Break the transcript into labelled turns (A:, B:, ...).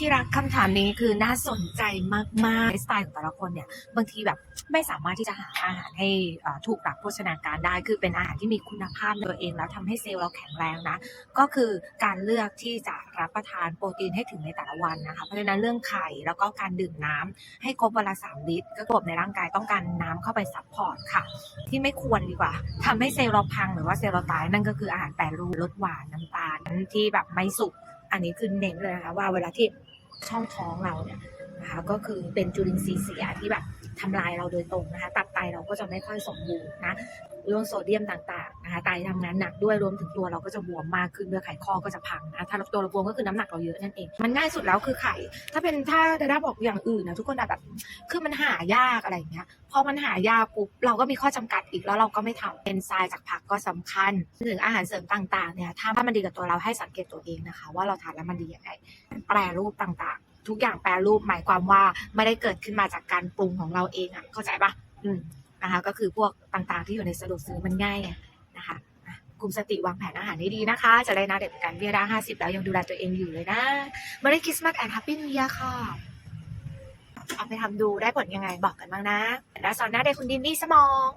A: ที่รักคำถามนี้คือน่าสนใจมากๆสไตล์ของแต่ละคนเนี่ยบางทีแบบไม่สามารถที่จะหาอาหารให้ถูกหลักโภชนาการได้ คือเป็นอาหารที่มีคุณภาพตัวเองแล้วทำให้เซลล์เราแข็งแรงนะ ก็คือการเลือกที่จะรับประทานโปรตีนให้ถึงในแต่ละวันนะคะเพราะฉะนั้นเรื่องไข่แล้วก็การดื่มน้ำให้ครบวันละสามลิตร ก็ระบบในร่างกายต้องการน้ำเข้าไปซัพพอร์ตค่ะ ที่ไม่ควรดีกว่าทำให้เซลล์เราพังหรือว่าเซลล์เราตายนั่นก็คืออาหารแปรรูปรสหวานน้ำตาลที่แบบไม่สุก อันนี้คือเน้นเลยนะคะว่าเวลาที่ช่องท้องเราเนี่ยนะคะก็คือเป็นจุลินทรีย์เสียที่แบบทำลายเราโดยตรงนะคะ ตับไตเราก็จะไม่ค่อยสมบูรณ์นะเรื่องโซเดียมต่าง นะคะไตทำงานหนักด้วยรวมถึงตัวเราก็จะบวมมากขึ้นด้วยไขข้อก็จะพังนะถ้าตัวเราบวมก็คือน้ำหนักเราเยอะนั่นเองมันง่ายสุดแล้วคือไข่ ถ้าเป็นถ้าดาด้าบอกอย่างอื่นนะทุกคนแบบคือมันหายากอะไรอย่างเงี้ยพอมันหายากปุ๊บเราก็มีข้อจำกัดอีกแล้วเราก็ไม่ทำเป็นทรายจากผักก็สำคัญถึงอาหารเสริมต่างๆเนี่ยถ้ามันดีกับตัวเราให้สังเกตตัวเองนะคะ ว่าเราทานแล้วมันดียังไงแปรรูปต่างๆ ทุกอย่างแปรรูปหมายความว่าไม่ได้เกิดขึ้นมาจากการปรุงของเราเองอะเข้าใจปะอืมนะคะก็คือพวกต่างๆที่อยู่ในสะดวกซื้อมันง่ายไงนะคะอะ กลุ่มสติวางแผนอาหารได้ดีนะคะ จะได้นะเด็กกันเวียดาห้าสิบแล้วยังดูแลตัวเองอยู่เลยนะมาได้คริสต์มาสแอนด์แฮปปี้นิวเย r ค่ะเอาไปทำดูได้ผลยังไงบอกกันบ้างนะแล้วสอนหน้าเด็กคุณดินนี่สมอง